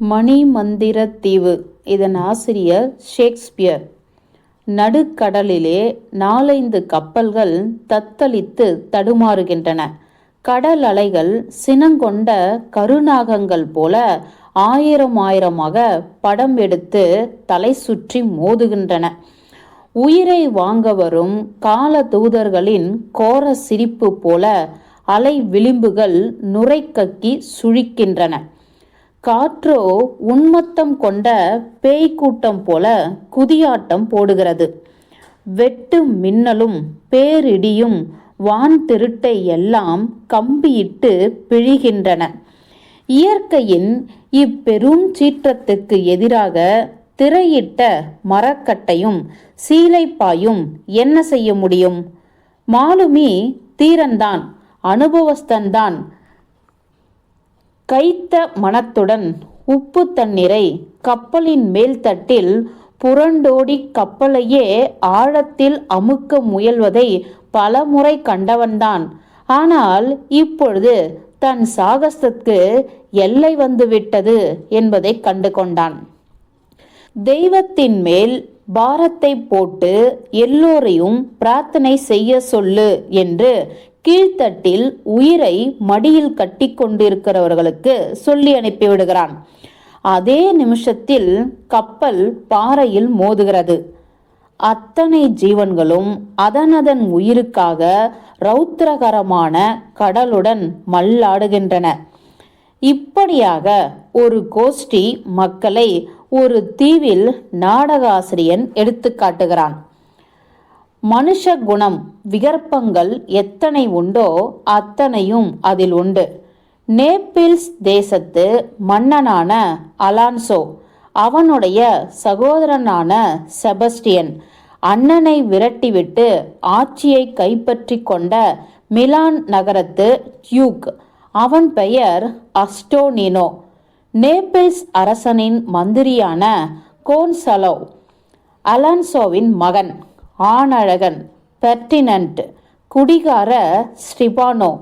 மணிமந்திர தீவு. இதன் ஆசிரியர் ஷேக்ஸ்பியர். நடுக்கடலிலே நாலைந்து கப்பல்கள் தத்தளித்து தடுமாறுகின்றன. கடல் அலைகள் சினங்கொண்ட கருநாகங்கள் போல ஆயிரம் ஆயிரமாக படம் எடுத்து தலை சுற்றி மோதுகின்றன. உயிரை வாங்க வரும் கால தூதர்களின் கோர சிரிப்பு போல அலை விளிம்புகள் நுரை கக்கி சுழிக்கின்றன. காற்றோ உன்மத்தம் கொண்ட பேய் கூட்டம் போல குதியாட்டம் போடுகிறது. வெட்டு மின்னலும் பேரிடியும் வான் திருட்டை எல்லாம் கம்பியிட்டு பிழிகின்றன. இயற்கையின் இப்பெரும் சீற்றத்துக்கு எதிராக திரையிட்ட மரக்கட்டையும் சீலைப்பாயும் என்ன செய்ய முடியும்? மாலுமி தீரன்தான் அனுபவஸ்தன்தான் கைத்த மனத்துடன் உப்பு தண்ணீரை கப்பலின் மேல் தட்டில் புரண்டோடி கப்பலையே ஆழத்தில் அமுக்க முயல்வதை பலமுறை கண்டவன்தான். ஆனால் இப்பொழுது தன் சாகசத்துக்கு எல்லை வந்துவிட்டது என்பதை கண்டு கொண்டான் தெய்வத்தின் மேல் பாரத்தை போட்டு எல்லோரையும் பிரார்த்தனை செய்ய சொல்லு என்று கீழ்த்தட்டில் உயிரை மடியில் கட்டி கொண்டிருக்கிறவர்களுக்கு சொல்லி அனுப்பிவிடுகிறான் அதே நிமிஷத்தில் கப்பல் பாறையில் மோதுகிறது. அத்தனை ஜீவன்களும் அதனதன் உயிருக்காக ரௌத்திரகரமான கடலுடன் மல்லாடுகின்றன. இப்படியாக ஒரு கோஷ்டி மக்களை ஒரு தீவில் நாடகாசிரியன் எடுத்து காட்டுகிறான். மனுஷ குணம் விகற்பங்கள் எத்தனை உண்டோ அத்தனையும் அதில் உண்டு. நேப்பிள்ஸ் தேசத்து மன்னனான அலான்சோ அவனுடைய சகோதரனான செபஸ்டியன் அண்ணனை விரட்டிவிட்டு ஆட்சியை கைப்பற்றி கொண்ட மிலான் நகரத்து டியூக். அவன் பெயர் அஸ்டோனினோ. நேபிள்ஸ் அரசனின் மந்திரியான கோன்சலோ அலான்சோவின் மகன். ஆணழகன் பெர்டினன்ட் குடிகார ஸ்டிபானோ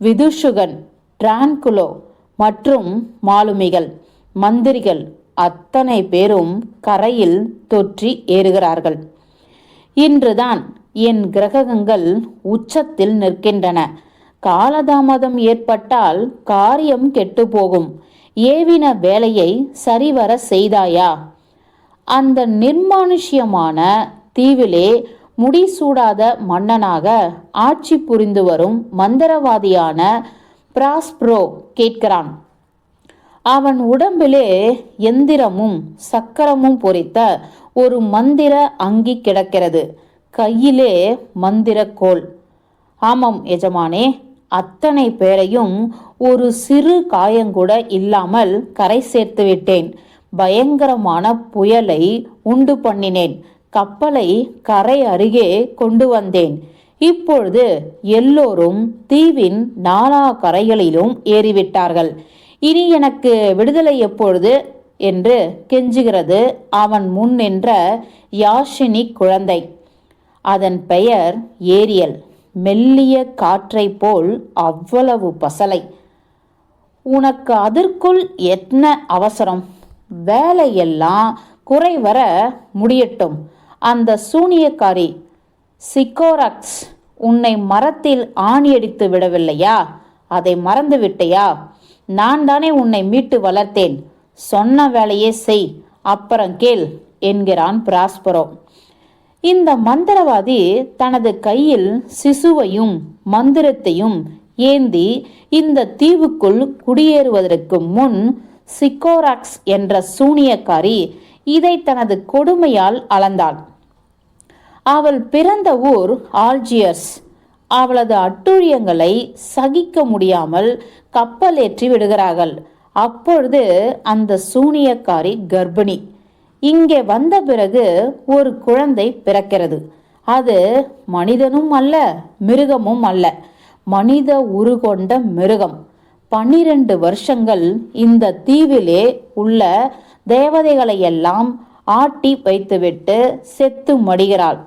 விதுஷுகன் டிரான்குலோ மற்றும் மாலுமிகள் மந்திரிகள் அத்தனை பேரும் கரையில் தொற்றி ஏறுகிறார்கள். இன்றுதான் என் கிரகங்கள் உச்சத்தில் நிற்கின்றன. காலதாமதம் ஏற்பட்டால் காரியம் கெட்டுப்போகும். ஏவின வேலையை சரிவர செய்தாயா? அந்த நிர்மானுஷ்யமான தீவிலே முடிசூடாத மன்னனாக ஆட்சி புரிந்து வரும் மந்திரவாதியான பிராஸ்ப்ரோ கேட்கிறான். அவன் உடம்பிலே எந்திரமும் சக்கரமும் பொறித்த ஒரு மந்திர அங்கி கிடக்கிறது. கையிலே மந்திர கோல் ஆமாம் எஜமானே அத்தனை பேரையும் ஒரு சிறு காயங்கூட இல்லாமல் கரை சேர்த்து விட்டேன். பயங்கரமான புயலை உண்டு பண்ணினேன். கப்பலை கரை அருகே கொண்டு வந்தேன். இப்பொழுது எல்லோரும் தீவின் நாலா கரைகளிலும் ஏறிவிட்டார்கள். இனி எனக்கு விடுதலை எப்பொழுது? என்று கெஞ்சுகிறது அவன் முன் நின்ற யாஷினி குழந்தை. அதன் பெயர் ஏரியல். மெல்லிய காற்றை போல் அவ்வளவு பசலை. உனக்கு அதற்குள் என்ன அவசரம்? வேலையெல்லாம் குறைவர முடியட்டும். அந்த சூனியக்காரி சிக்கோரக்ஸ் உன்னை மரத்தில் ஆணியடித்து விடவில்லையா? அதை மறந்து விட்டையா? நான் தானே உன்னை மீட்டு வளர்த்தேன். சொன்ன வேலையே செய். அப்புறம் கேள் என்கிறான் பிராஸ்பரோ. இந்த மந்திரவாதி தனது கையில் சிசுவையும் மந்திரத்தையும் ஏந்தி இந்த தீவுக்குள் குடியேறுவதற்கு முன் சிக்கோராக்ஸ் என்ற சூனியக்காரி இதை தனது கொடுமையால் அளந்தாள். அவள் பிறந்த ஊர் ஆல்ஜியர்ஸ். அவளது அட்டூழியங்களை சகிக்க முடியாமல் கப்பல் ஏற்றி விடுகிறார்கள். அப்பொழுது அந்த சூனியக்காரி கர்ப்பிணி. இங்கே வந்த பிறகு ஒரு குழந்தை பிறக்கிறது. அது மனிதனும் அல்ல மிருகமும் அல்ல. மனித உருகொண்ட மிருகம். பன்னிரண்டு வருஷங்கள் இந்த தீவிலே உள்ள தேவதைகளையெல்லாம் ஆட்டி வைத்துவிட்டு செத்து மடிகிறாள்.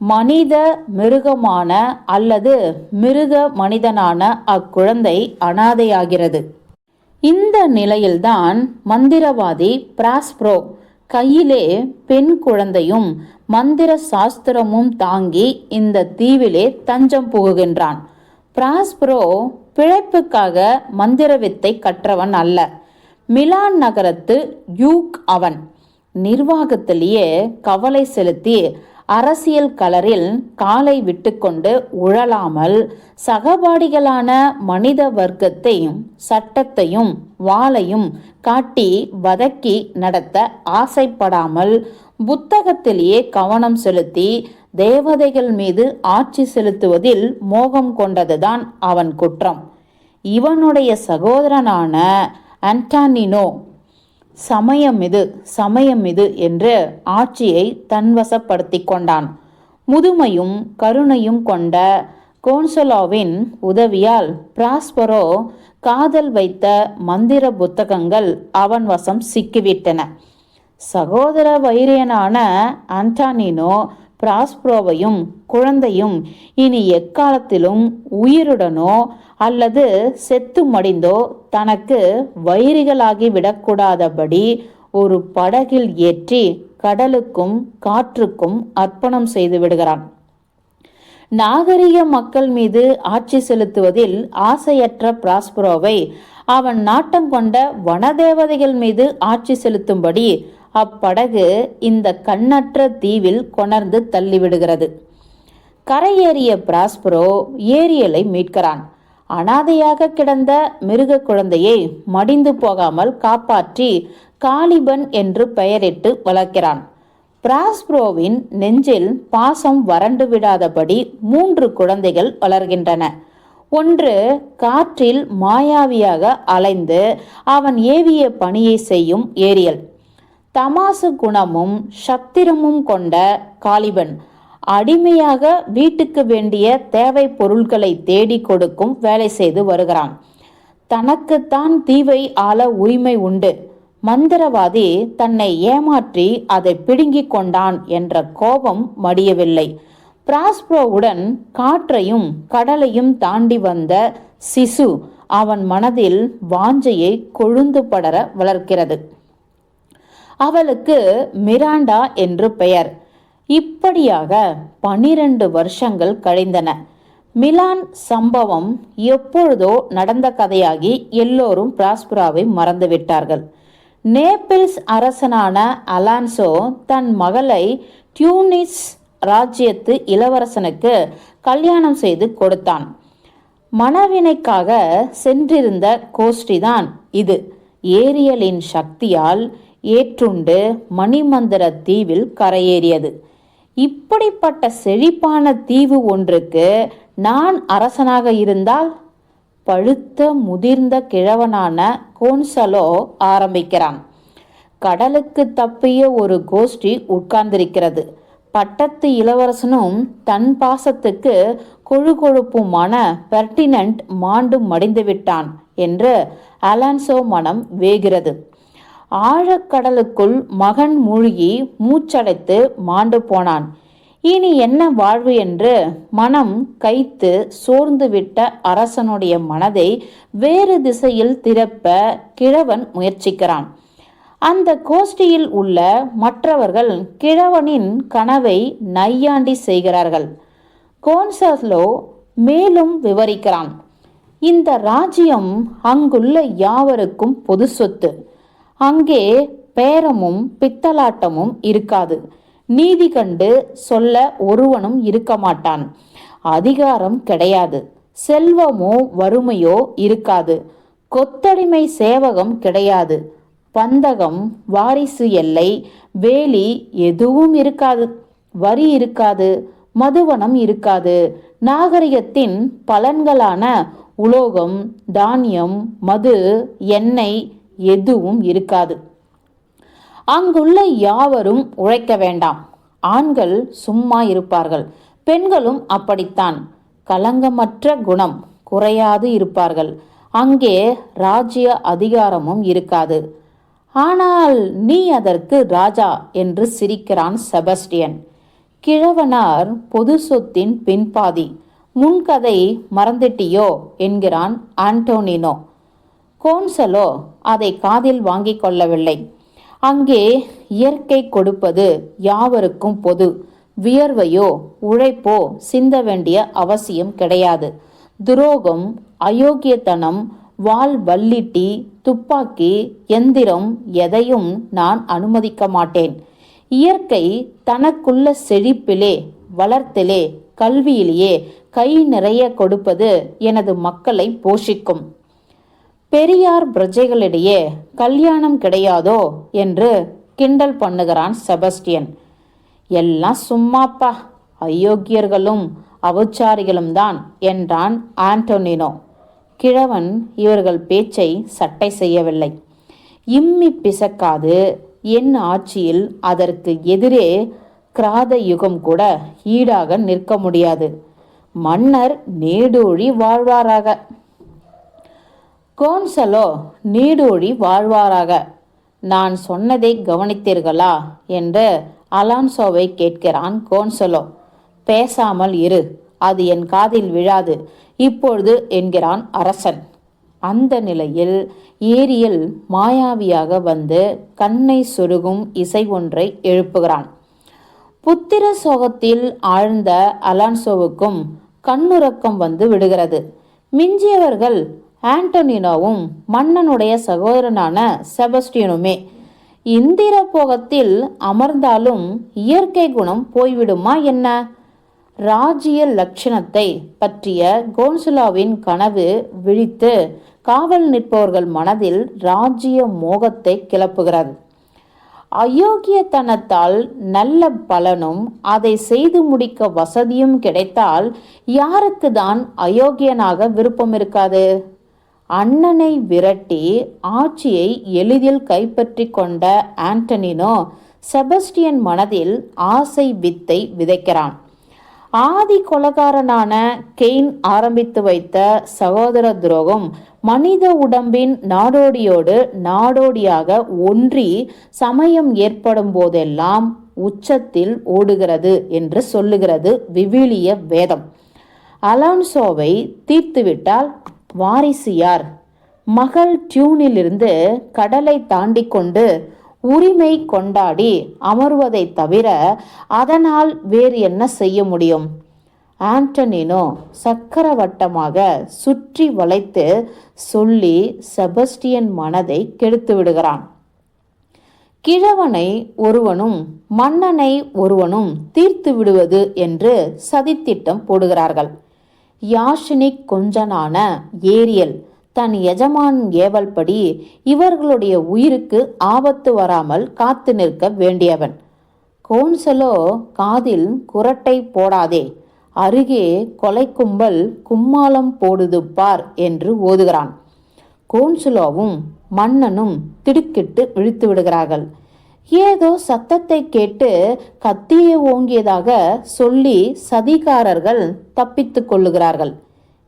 மனித மிருகமான அல்லது மிருக மனிதனான அக்குழந்தை அனாதையாகிறது. இந்த நிலையில்தான் மந்திரவாதி பிராஸ்ப்ரோ கையிலே பெண் குழந்தையும் மந்திர சாஸ்திரமும் தாங்கி இந்த தீவிலே தஞ்சம் புகுகின்றான். பிராஸ்ப்ரோ பிழைப்புக்காக மந்திர வித்தை கற்றவன் அல்ல. மிலான் நகரத்து யூக் அவன். நிர்வாகத்திலேயே கவலை செலுத்தி அரசியல் கலரில் காலை விட்டுக்கொண்டு உழலாமல் சகபாடிகளான மனித வர்க்கத்தையும் சட்டத்தையும் வாளையும் காட்டி வதக்கி நடத்த ஆசைப்படாமல் புத்தகத்திலேயே கவனம் செலுத்தி தேவதைகள் மீது ஆட்சி செலுத்துவதில் மோகம் கொண்டதுதான் அவன் குற்றம். இவனுடைய சகோதரனான அன்டானினோ சமயம் இது சமயம் இது என்று ஆட்சியை தன்வசப்படுத்தி கொண்டான். முதுமையும் கருணையும் கொண்ட கோன்சலோவின் உதவியால் பிராஸ்பரோ காதல் வைத்த மந்திர புத்தகங்கள் அவன் வசம் சிக்கிவிட்டன. சகோதர வைரியனான அன்டானினோ பிராஸ்ப்ரோவையும் குழந்தையும் இனி எக்காலத்திலும் உயிருடனோ அல்லது செத்து மடிந்தோ தனக்கு வைரிகளாகி விடக்கூடாதபடி ஒரு படகில் ஏற்றி கடலுக்கும் காற்றுக்கும் அர்ப்பணம் செய்து விடுகிறான். நாகரிக மக்கள் மீது ஆட்சி செலுத்துவதில் ஆசையற்ற பிராஸ்பரோவை அவன் நாட்டம் கொண்ட வனதேவதைகள் மீது ஆட்சி செலுத்தும்படி அப்படகு இந்த கண்ணற்ற தீவில் கொணர்ந்து தள்ளிவிடுகிறது. கரையேறிய பிராஸ்பரோ ஏரியலை மீட்கிறான். அனாதையாக கிடந்த மிருக குழந்தையை மடிந்து போகாமல் காப்பாற்றி காலிபன் என்று பெயரிட்டு வளர்க்கிறான். பிராஸ்ப்ரோவின் நெஞ்சில் பாசம் வறண்டு விடாதபடி மூன்று குழந்தைகள் வளர்கின்றன. ஒன்று காற்றில் மாயாவியாக அலைந்து அவன் ஏவிய பணியை செய்யும் ஏரியல். தமாசு குணமும் சத்திரமும் கொண்ட காலிபன் அடிமையாக வீட்டுக்கு வேண்டிய தேவை பொருட்களை தேடி கொடுக்கும் வேலை செய்து வருகிறான். தனக்குத்தான் தீவை ஆள உரிமை உண்டு. மந்திரவாதி தன்னை ஏமாற்றி அதை பிடுங்கிக் கொண்டான் என்ற கோபம் மடியவில்லை. பிராஸ்ப்ரோவுடன் காற்றையும் கடலையும் தாண்டி வந்த சிசு அவன் மனதில் வாஞ்சையை கொழுந்து படர வளர்க்கிறது. அவளுக்கு மிராண்டா என்று பெயர். இப்படியாக பனிரெண்டு வருஷங்கள் கழிந்தன. மிலான் சம்பவம் எப்பொழுதோ நடந்த கதையாகி எல்லோரும் பிராஸ்பராவை மறந்துவிட்டார்கள். நேபிள்ஸ் அரசனான அலான்சோ தன் மகளை டியூனிஸ் ராஜ்யத்து இளவரசனுக்கு கல்யாணம் செய்து கொடுத்தான். மனவினைக்காக சென்றிருந்த கோஷ்டிதான் இது. ஏரியலின் சக்தியால் ஏற்றுண்டு மணிமந்திர தீவில் கரையேறியது. இப்படிப்பட்ட செழிப்பான தீவு ஒன்றுக்கு நான் அரசனாக இருந்தால்? பழுத்த முதிர்ந்த கிழவனான கோன்சலோ ஆரம்பிக்கிறான். கடலுக்கு தப்பிய ஒரு கோஷ்டி உட்கார்ந்திருக்கிறது. பட்டத்து இளவரசனும் தன் பாசத்துக்கு கொழு கொழுப்புமான பெர்டினன்ட் மாண்டு மடிந்து விட்டான் என்று அலான்சோ மனம் வேகிறது. ஆழக்கடலுக்குள் மகன் மூழ்கி மூச்சடைத்து மாண்டு போனான். இனி என்ன வாழ்வு என்று மனம் கைத்து சோர்ந்துவிட்ட அரசனுடைய மனதை வேறு திசையில் திறப்ப கிழவன் முயற்சிக்கிறான். அந்த கோஷ்டியில் உள்ள மற்றவர்கள் கிழவனின் கனவை நையாண்டி செய்கிறார்கள். கோன்சலோ மேலும் விவரிக்கிறான். இந்த ராஜ்யம் அங்குள்ள யாவருக்கும் பொது சொத்து. அங்கே பேரமும் பித்தலாட்டமும் இருக்காது. நீதி கண்டு சொல்ல ஒருவனும் இருக்க மாட்டான். அதிகாரம் கிடையாது. செல்வமோ வறுமையோ இருக்காது. கொத்தடிமை சேவகம் கிடையாது. பந்தகம் வாரிசு எல்லை வேலி எதுவும் இருக்காது. வரி இருக்காது. மதுவனம் இருக்காது. நாகரிகத்தின் பலன்களான உலோகம் தானியம் மது எண்ணெய் எதுவும் இருக்காது. அங்குள்ள யாவரும் உழைக்க வேண்டாம். ஆண்கள் சும்மா இருப்பார்கள். பெண்களும் அப்படித்தான். களங்கமற்ற குணம் குறையாது இருப்பார்கள். அங்கே ராஜ்ய அதிகாரமும் இருக்காது. ஆனால் நீ அதற்கு ராஜா என்று சிரிக்கிறான் செபஸ்டியன். கிழவனார் பொது சொத்தின் பின்பாதி. முன்கதை மறந்துட்டியோ? என்கிறான் ஆண்டோனினோ. கோன்சலோ அதை காதில் வாங்கிக் கொள்ளவில்லை. அங்கே இயற்கை கொடுப்பது யாவருக்கும் பொது. வியர்வையோ உழைப்போ சிந்த வேண்டிய அவசியம் கிடையாது. துரோகம் அயோக்கியத்தனம் வால் வல்லிட்டி துப்பாக்கி எந்திரம் எதையும் நான் அனுமதிக்க மாட்டேன். இயற்கை தனக்குள்ள செழிப்பிலே வளர்த்திலே கல்வியிலேயே கை நிறைய கொடுப்பது எனது மக்களை போஷிக்கும். பெரியார் பிரஜைகளிடையே கல்யாணம் கிடையாதோ என்று கிண்டல் பண்ணுகிறான் செபஸ்டியன். எல்லாம் சும்மாப்பா அயோக்கியர்களும் அவச்சாரிகளும் தான் என்றான் ஆண்டோனினோ. கிழவன் இவர்கள் பேச்சை சட்டை செய்யவில்லை. இம்மி பிசக்காது என் ஆட்சியில் அதற்கு எதிரே கிராத யுகம் கூட ஈடாக நிற்க முடியாது. மன்னர் நீடூழி வாழ்வாராக. கோன்சலோ நீடூழி வாழ்வாராக. நான் சொன்னதை கவனித்தீர்களா? என்று அலான்சோவை கேட்கிறான் கோன்சலோ. பேசாமல் இரு அது என் காதில் விழாது இப்பொழுது என்கிறான் அரசன். அந்த நிலையில் ஏரியல் மாயாவியாக வந்து கண்ணை சொருகும் இசை ஒன்றை எழுப்புகிறான். புத்திர சோகத்தில் ஆழ்ந்த அலான்சோவுக்கும் கண்ணுறக்கம் வந்து விடுகிறது. மிஞ்சியவர்கள் ஆண்டோனினோவும் மன்னனுடைய சகோதரனான செபஸ்டியனுமே. இந்திர போகத்தில் அமர்ந்தாலும் இயற்கை குணம் போய்விடுமா என்ன? ராஜ்ய லட்சணத்தை பற்றிய கோன்சுலாவின் கனவு விழித்து காவல் நிற்பவர்கள் மனதில் ராஜ்ய மோகத்தை கிளப்புகிறது. அயோக்கியத்தனத்தால் நல்ல பலனும் அதை செய்து முடிக்க வசதியும் கிடைத்தால் யாருக்கு தான் அயோக்கியனாக விருப்பம் இருக்காது? அண்ணனை விரட்டி ஆட்சியை எளிதில் கைப்பற்றி கொண்ட ஆண்டனினோ செபஸ்டியன் மனதில் ஆசை வித்தை விதைக்கிறான். ஆதி கொலகாரனான கெயின் ஆரம்பித்து வைத்த சகோதர துரோகம் மனித உடம்பின் நாடோடியோடு நாடோடியாக ஒன்றி சமயம் ஏற்படும் போதெல்லாம் உச்சத்தில் ஓடுகிறது என்று சொல்லுகிறது விவிலிய வேதம். அலான்சோவை தீர்த்துவிட்டால் வாரிசு யார்? மகள் டியூனிலிருந்து கடலை தாண்டி கொண்டு உரிமை கொண்டாடி அமர்வதை தவிர அதனால் வேறு என்ன செய்ய முடியும்? ஆண்டனினோ சக்கரவட்டமாக சுற்றி வளைத்து சொல்லி செபஸ்டியன் மனதை கெடுத்து விடுகிறான். கிழவனை ஒருவனும் மன்னனை ஒருவனும் தீர்த்து விடுவது என்று சதித்திட்டம் போடுகிறார்கள். யாஷினிக் கொஞ்சனான ஏரியல் தன் எஜமான் ஏவல்படி இவர்களுடைய உயிருக்கு ஆபத்து வராமல் காத்து நிற்க வேண்டியவன். கோன்சலோ காதில் குரட்டை போடாதே அருகே கொலை கும்பல் கும்மாளம் போடுது பார் என்று ஓதுகிறான். கோன்சுலோவும் மன்னனும் திடுக்கிட்டு விழித்து விடுகிறார்கள். ஏதோ சத்தத்தை கேட்டு கத்தியை ஓங்கியதாக சொல்லி சதிகாரர்கள் தப்பித்துக் கொள்ளுகிறார்கள்.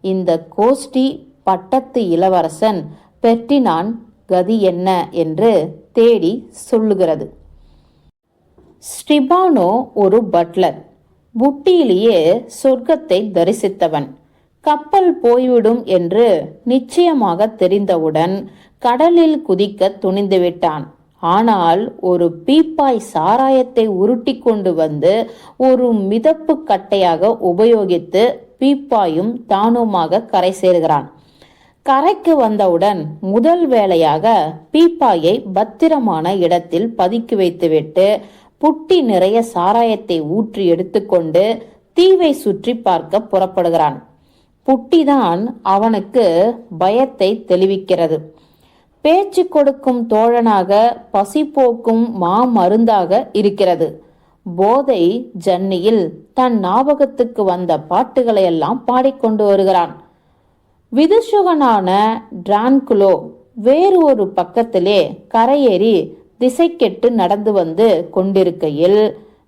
இந்த கோஷ்டி பட்டத்து இளவரசன் பெர்டினான் கதி என்ன என்று தேடி சொல்லுகிறது. ஸ்டிபானோ ஒரு பட்லர். புட்டியிலேயே சொர்க்கத்தை தரிசித்தவன். கப்பல் போய்விடும் என்று நிச்சயமாக தெரிந்தவுடன் கடலில் குதிக்க துணிந்துவிட்டான். ஆனால் ஒரு பீப்பாய் சாராயத்தை உருட்டி கொண்டு வந்து ஒரு மிதப்பு கட்டையாக உபயோகித்து பீப்பாயும் தானுமாக கரை சேர்கிறான். கரைக்கு வந்தவுடன் முதல் வேளையாக பீப்பாயை பத்திரமான இடத்தில் பதுக்கி வைத்துவிட்டு புட்டி நிறைய சாராயத்தை ஊற்றி எடுத்துக்கொண்டு தீவை சுற்றி பார்க்க புறப்படுகிறான். புட்டிதான் அவனுக்கு பயத்தை தெளிவிக்கிறது. பேச்சு கொடுக்கும் தோழனாக பசி போக்கும் மாமருந்தாக இருக்கிறது. போதை ஜன்னியில் தன் ஞாபகத்துக்கு வந்த பாட்டுகளை எல்லாம் பாடிக்கொண்டு வருகிறான். விதுஷுகனான டிரான்குலோ வேறு ஒரு பக்கத்திலே கரையேறி திசைக்கெட்டு நடந்து வந்து கொண்டிருக்கையில்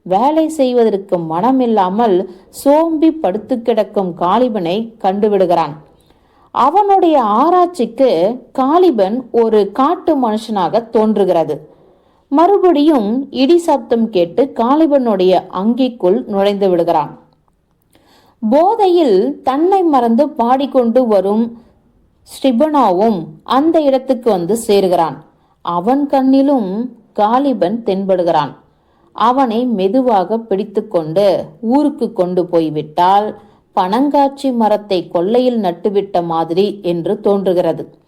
வேலை செய்வதற்கு மனமில்லாமல் சோம்பி படுத்து கிடக்கும் காலிபனை கண்டுவிடுகிறான். அவனுடைய ஆராய்ச்சிக்கு காலிபன் ஒரு காட்டு மனுஷனாக தோன்றுகிறது. மறுபடியும் இடி சப்தம் கேட்டு காலிபனுடைய அங்கிக்குள் நுழைந்து விடுகிறான். போதையில் தன்னை மறந்து பாடிக்கொண்டு வரும் ஸ்டிபனாவும் அந்த இடத்துக்கு வந்து சேருகிறான். அவன் கண்ணிலும் காலிபன் தென்படுகிறான். அவனை மெதுவாக பிடித்துக்கொண்டு ஊருக்கு கொண்டு போய்விட்டால் பனங்காட்சி மரத்தை கொல்லையில் நட்டுவிட்ட மாதிரி என்று தோன்றுகிறது.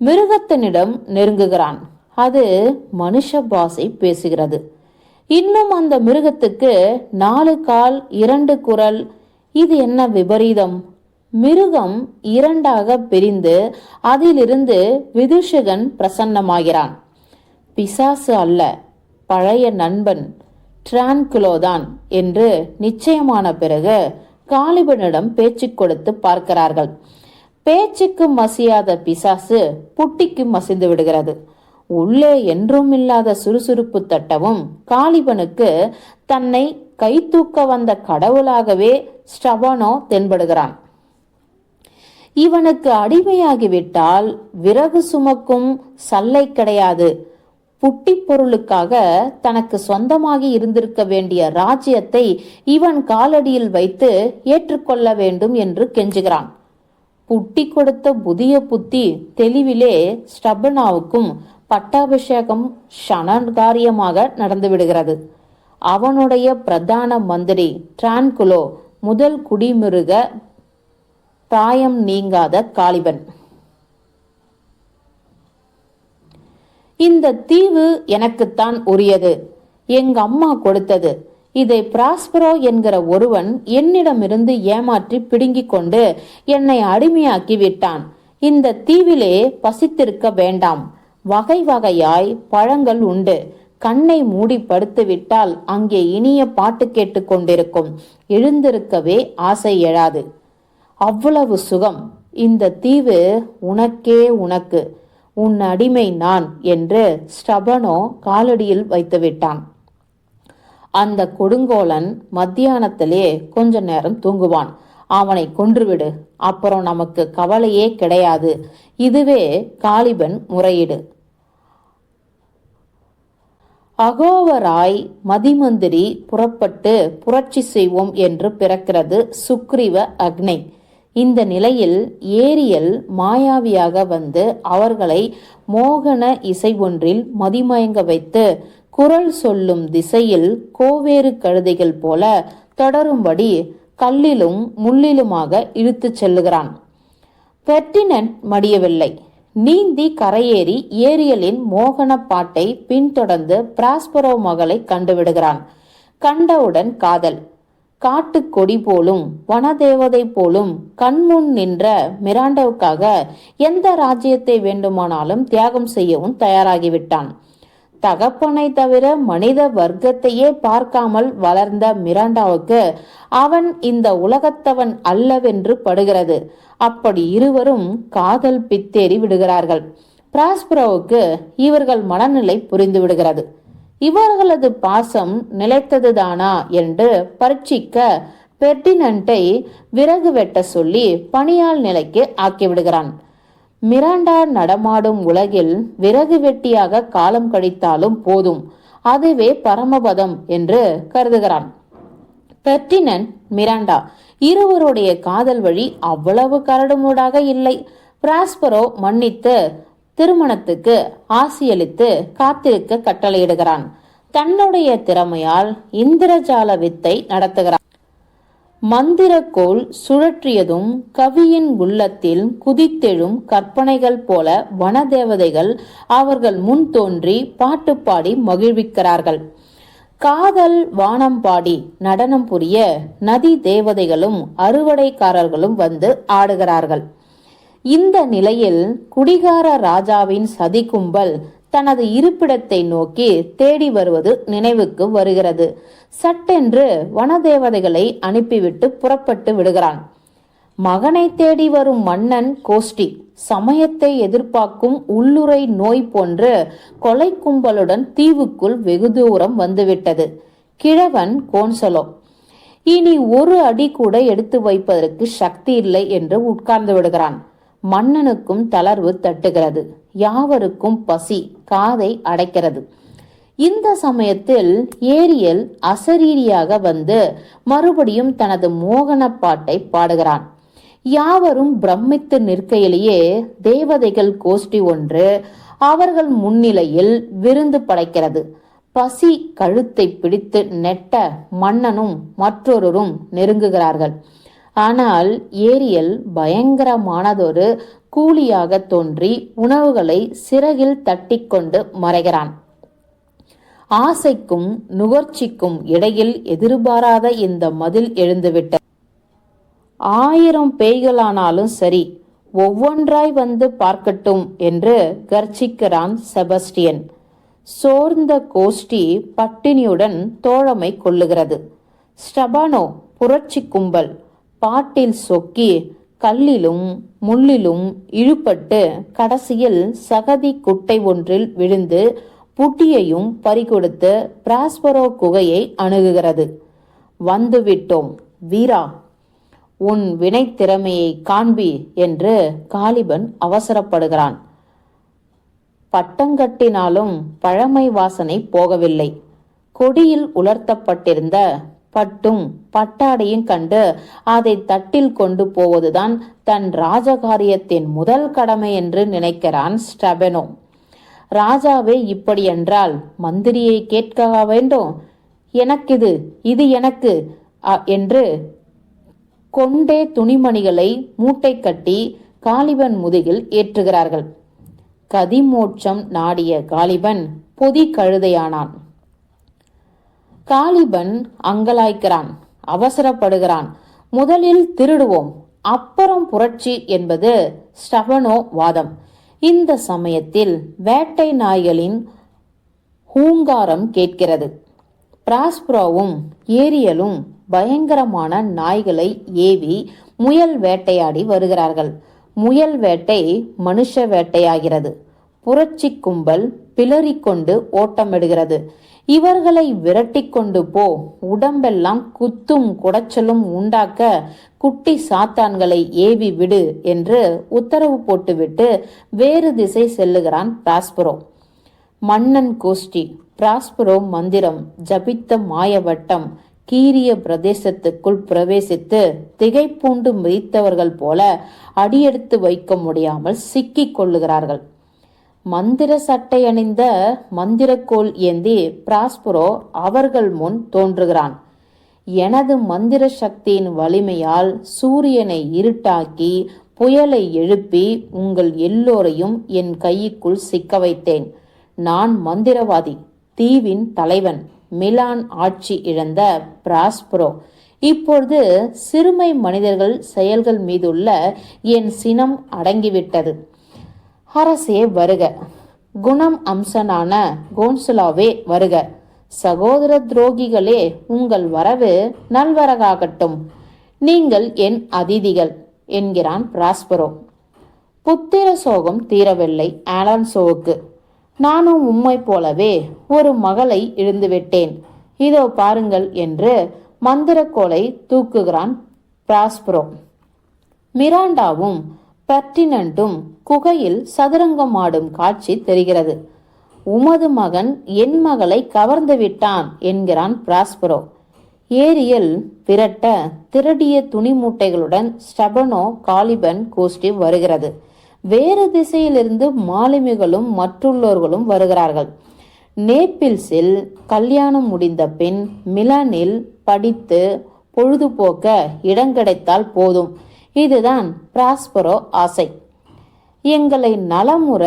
மிருகத்தினிடம் நெருங்குகிறான். அது மனுஷ பாசை பேசுகிறது. இன்னும் அந்த மிருகத்துக்கு நாலு கால் இரண்டு குரல் இது என்ன விபரீதம்? மிருகம் இரண்டாக பிரிந்து அதிலிருந்து விதுஷகன் பிரசன்னமாகிறான். பிசாசு அல்ல பழைய நண்பன் டிரான்குலோதான் என்று நிச்சயமான பிறகு காலிபனிடம் பேச்சு கொடுத்து பார்க்கிறார்கள். பேச்சுக்கு மசியாத பிசாசு புட்டிக்கு மசிந்து விடுகிறது. உள்ளே என்றும் இல்லாத சுறுசுறுப்பு தட்டவும் காலிபனுக்கு தன்னை கை தூக்க வந்த கடவுளாகவே ஸ்டபனோ தென்படுகிறான். இவனுக்கு அடிமையாகிவிட்டால் விறகு சுமக்கும் சல்லை கிடையாது. புட்டி பொருளுக்காக தனக்கு சொந்தமாகி இருந்திருக்க வேண்டிய ராஜ்யத்தை இவன் காலடியில் வைத்து ஏற்றுக்கொள்ள வேண்டும் என்று கெஞ்சுகிறான். புட்டி கொடுத்த புதிய புத்தி தெளிவிலே ஸ்டபனாவுக்கும் பட்டாபிஷேகம் ஷனகாரியமாக நடந்துவிடுகிறது. அவனுடைய பிரதான மந்திரி டிரான்குலோ முதல் குடிமிருக பிராயம் நீங்காத காலிபன் இந்த தீவு எனக்குத்தான் உரியது. எங்க அம்மா கொடுத்தது. இதை பிராஸ்பரோ என்கிற ஒருவன் என்னிடமிருந்து ஏமாற்றி பிடுங்கிக் கொண்டு என்னை அடிமையாக்கி விட்டான். இந்த தீவிலே பசித்திருக்க வேண்டாம். வகை வகையாய் பழங்கள் உண்டு. கண்ணை மூடி படுத்துவிட்டால் அங்கே இனிய பாட்டு கேட்டு கொண்டிருக்கும். எழுந்திருக்கவே ஆசை எழாது. அவ்வளவு சுகம். இந்த தீவு உனக்கே உனக்கு. உன் அடிமை நான் என்று ஸ்டபனோ காலடியில் வைத்துவிட்டான். அந்த கொடுங்கோலன் மத்தியானத்திலே கொஞ்ச நேரம் தூங்குவான். அவனை கொன்றுவிடு அப்புறம் நமக்கு கவலையே கிடையாது. இதுவே காலிபன் முறையீடு. அகோவராய் மதிமந்திரி புறப்பட்டு புரட்சி செய்வோம் என்று பிறக்கிறது சுக்ரீவ அக்னை. இந்த நிலையில் ஏரியல் மாயாவியாக வந்து அவர்களை மோகன இசை ஒன்றில் மதிமயங்க வைத்து குரல் சொல்லும் திசையில் கோவேறு கழுதைகள் போல தொடரும்படி கல்லிலும் முள்ளிலுமாக இழுத்துச் செல்லுகிறான். பெர்டினன்ட் மடியவில்லை. நீந்தி கரையேறி ஏரியலின் மோகன பாட்டை பின்தொடர்ந்து பிராஸ்பரோ மகளை கண்டுவிடுகிறான். கண்டவுடன் காதல். காட்டுக்கொடி போலும் வனதேவதை போலும் கண்முன் நின்ற மிராண்டாவுக்காக எந்த ராஜ்யத்தை வேண்டுமானாலும் தியாகம் செய்யவும் தயாராகிவிட்டான். தகப்பனை தவிர மனித வர்க்கத்தையே பார்க்காமல் வளர்ந்த மிராண்டாவுக்கு அவன் இந்த உலகத்தவன் அல்லவென்று படுகிறது. அப்படி இருவரும் காதல் பித்தேறி விடுகிறார்கள். பிராஸ்பரோவுக்கு இவர்கள் மனநிலை புரிந்து விடுகிறது இவர்களது பாசம் நிலைத்ததுதானா என்று பரீட்சிக்க பெர்டினண்டை விறகு வெட்ட சொல்லி பணியாள் நிலைக்கு ஆக்கிவிடுகிறான். மிராண்டா நடமாடும் உலகில் விறகு வெட்டியாக காலம் கழித்தாலும் போதும். அதுவே பரமபதம் என்று கருதுகிறான். பெர்டினன்ட் மிராண்டா இருவருடைய காதல் வழி அவ்வளவு கரடுமுடாக இல்லை. பிராஸ்பரோ மன்னித்து திருமணத்துக்கு ஆசியளித்து காத்திருக்க கட்டளையிடுகிறான். தன்னுடைய திறமையால் இந்திரஜால வித்தை நடத்துகிறான். மந்திரக்கோள் சுழற்றியதும் கவியின் உள்ளத்தில் குதித்தெழும் கற்பனைகள் போல வனதேவதைகள் அவர்கள் முன் தோன்றி பாட்டு பாடி மகிழ்விக்கிறார்கள். காதல் வானம் பாடி நடனம் புரிய நதி தேவதைகளும் அறுவடைக்காரர்களும் வந்து ஆடுகிறார்கள். இந்த நிலையில் குடிகார ராஜாவின் சதி கும்பல் தனது இருப்பிடத்தை நோக்கி தேடி வருவது நினைவுக்கு வருகிறது. சட்டென்று வனதேவதைகளை அனுப்பிவிட்டு புறப்பட்டு விடுகிறான். மகனை தேடி வரும் மன்னன் கோஷ்டி சமயத்தை எதிர்பார்க்கும் உள்ளுரை நோய் போன்று கொலை கும்பலுடன் தீவுக்குள் வெகு தூரம் வந்துவிட்டது. கிழவன் கோன்சலோ இனி ஒரு அடி கூட எடுத்து வைப்பதற்கு சக்தி இல்லை என்று உட்கார்ந்து விடுகிறான். மன்னனுக்கும் தளர்வு தட்டுகிறது. யாவருக்கும் பசி காதை அடைக்கிறது. இந்த சமயத்தில் ஏரியல் அசரீரியாக வந்து மறுபடியும் தனது மோகன பாட்டை பாடுகிறான். யாவரும் பிரமித்து நிற்கையிலேயே தேவதைகள் கோஷ்டி ஒன்று அவர்கள் முன்னிலையில் விருந்து படைக்கிறது. பசி கழுத்தை பிடித்து நெட்ட மன்னனும் மற்றொருவரும் நெருங்குகிறார்கள். ஆனால் ஏரியல் பயங்கரமானதொரு கூலியாக தோன்றி உணவுகளை சிறகில் தட்டிக்கொண்டு மறைகிறான். ஆசைக்கும் நுகர்ச்சிக்கும் இடையில் எதிர்பாராத இந்த மதில் எழுந்துவிட்ட ஆயிரம் பேய்களானாலும் சரி ஒவ்வொன்றாய் வந்து பார்க்கட்டும் என்று கர்ச்சிக்கிறான் செபஸ்டியன். சோர்ந்த கோஷ்டி பட்டினியுடன் தோழமை கொள்ளுகிறது. ஸ்டபானோ புரட்சி கும்பல் பாட்டில் சொக்கி கல்லிலும் முள்ளிலும் இழுபட்டு கடைசியில் சகதி குட்டை ஒன்றில் விழுந்து புட்டியையும் பறிகொடுத்து பிராஸ்பரோ குகையை அணுகுகிறது. வந்துவிட்டோம் வீரா. உன் வினைத்திறமையை காண்பி என்று காலிபன் அவசரப்படுகிறான். பட்டங்கட்டினாலும் பழமை வாசனை போகவில்லை. கொடியில் உலர்த்தப்பட்டிருந்த பட்டும் பட்டாடையும் கண்டு அதை தட்டில் கொண்டு போவதுதான் தன் ராஜகாரியத்தின் முதல் கடமை என்று நினைக்கிறான் ஸ்டபெனோ. ராஜாவே இப்படி என்றால் மந்திரியை கேட்க வேண்டும். எனக்கிது இது எனக்கு அ- என்று கொண்டே துணிமணிகளை மூட்டை கட்டி காலிபன் முதுகில் ஏற்றுகிறார்கள். கதிமோட்சம் நாடிய காலிபன் பொதி கழுதையானான். காலிபன் அங்கலாய்க்கிறான் அவசரப்படுகிறான். முதலில் திருடுவோம். அப்புறம் புரட்சி என்பது ஸ்டபனோ வாதம். இந்த சமயத்தில் வேட்டை நாய்களின் ஹூங்காரம் கேட்கிறது. பிராஸ்பரோவும் ஏரியலும் பயங்கரமான நாய்களை ஏவி முயல் வேட்டையாடி வருகிறார்கள். முயல் வேட்டை மனுஷ வேட்டையாகிறது. புரட்சி கும்பல் பிளறிக்கொண்டு ஓட்டமிடுகிறது. இவர்களை விரட்டி கொண்டு போ. உடம்பெல்லாம் குத்தும் குடைச்சலும் உண்டாக்க குட்டி சாத்தான்களை ஏவி விடு என்று உத்தரவு போட்டுவிட்டு வேறு திசை செல்லுகிறான் பிராஸ்பரோ. மன்னன் கோஷ்டி பிராஸ்பரோ மந்திரம் ஜபித்த மாயவட்டம் கீரிய பிரதேசத்துக்குள் பிரவேசித்து திகைப்பூண்டு மிதித்தவர்கள் போல அடியெடுத்து வைக்க முடியாமல் சிக்கிக் கொள்ளுகிறார்கள். மந்திர சட்டை அணிந்த மந்திரக்கோல் ஏந்தி பிராஸ்பரோ அவர்கள் முன் தோன்றுகிறான். எனது மந்திர சக்தியின் வலிமையால் சூரியனை இருட்டாக்கி புயலை எழுப்பி உங்கள் எல்லோரையும் என் கைக்குள் சிக்க வைத்தேன். நான் மந்திரவாதி தீவின் தலைவன் மிலான் ஆட்சி இழந்த பிராஸ்பரோ. இப்பொழுது சிறுமை மனிதர்கள் செயல்கள் மீதுள்ள என் சினம் அடங்கிவிட்டது. அரசே வருக. குணம் அம்சனான கோன்சுலாவே வருக. சகோதர துரோகிகளே உங்கள் வரவு நல்வரகாகட்டும். நீங்கள் என் அதிதிகள் என்கிறான் பிராஸ்பரோ. புத்திர சோகம் தீரவில்லை ஆலான்சோவுக்கு. நானும் உம்மை போலவே ஒரு மகளை இழந்துவிட்டேன். இதோ பாருங்கள் என்று மந்திரக்கோலை தூக்குகிறான் பிராஸ்பரோ. மிராண்டாவும் பர்டினண்டும் குகையில் சதுரங்கம் ஆடும் காட்சி தெரிகிறது. உமது மகன் என் மகளை கவர்ந்து விட்டான் என்கிறான் பிராஸ்பரோ. ஏரியல் விரட்ட திரடிய துணி மூட்டைகளுடன் ஸ்டபனோ காலிபன் கோஷ்டி வருகிறது. வேறு திசையிலிருந்து மாலுமிகளும் மற்றுள்ளோர்களும் வருகிறார்கள். நேப்பிள்ஸில் கல்யாணம் முடிந்த பின் மிலனில் படித்து பொழுதுபோக்க இடம் கிடைத்தால் போதும். இதுதான் பிராஸ்பரோ ஆசை. எங்களை நலமுற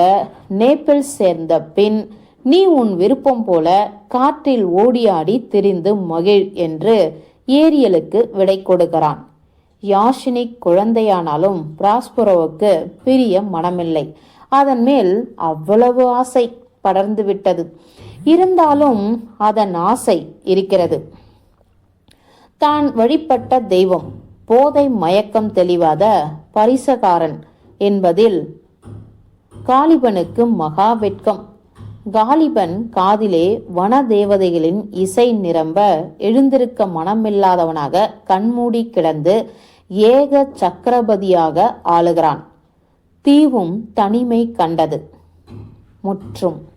நேப்பிள்ஸ் சேர்ந்த பின் நீ உன் விருப்பம் போல காற்றில் ஓடியாடி திரிந்து மகிழ் என்று ஏரியலுக்கு விடை கொடுக்கிறான். யாஷினி குழந்தையானாலும் பிராஸ்பரோவுக்கு பிரிய மனமில்லை. அதன் மேல் அவ்வளவு ஆசை படர்ந்து விட்டது. இருந்தாலும் அதன் ஆசை இருக்கிறது. தான் வழிபட்ட தெய்வம் போதை மயக்கம் தெளிவாத பரிசகாரன் என்பதில் காலிபனுக்கு மகா வெட்கம். காலிபன் காதிலே வன தேவதைகளின் இசை நிரம்ப எழுந்திருக்க மனமில்லாதவனாக கண்மூடி கிடந்து ஏக சக்கரபதியாக ஆளுகிறான். தீவும் தனிமை கண்டது. முற்றும்.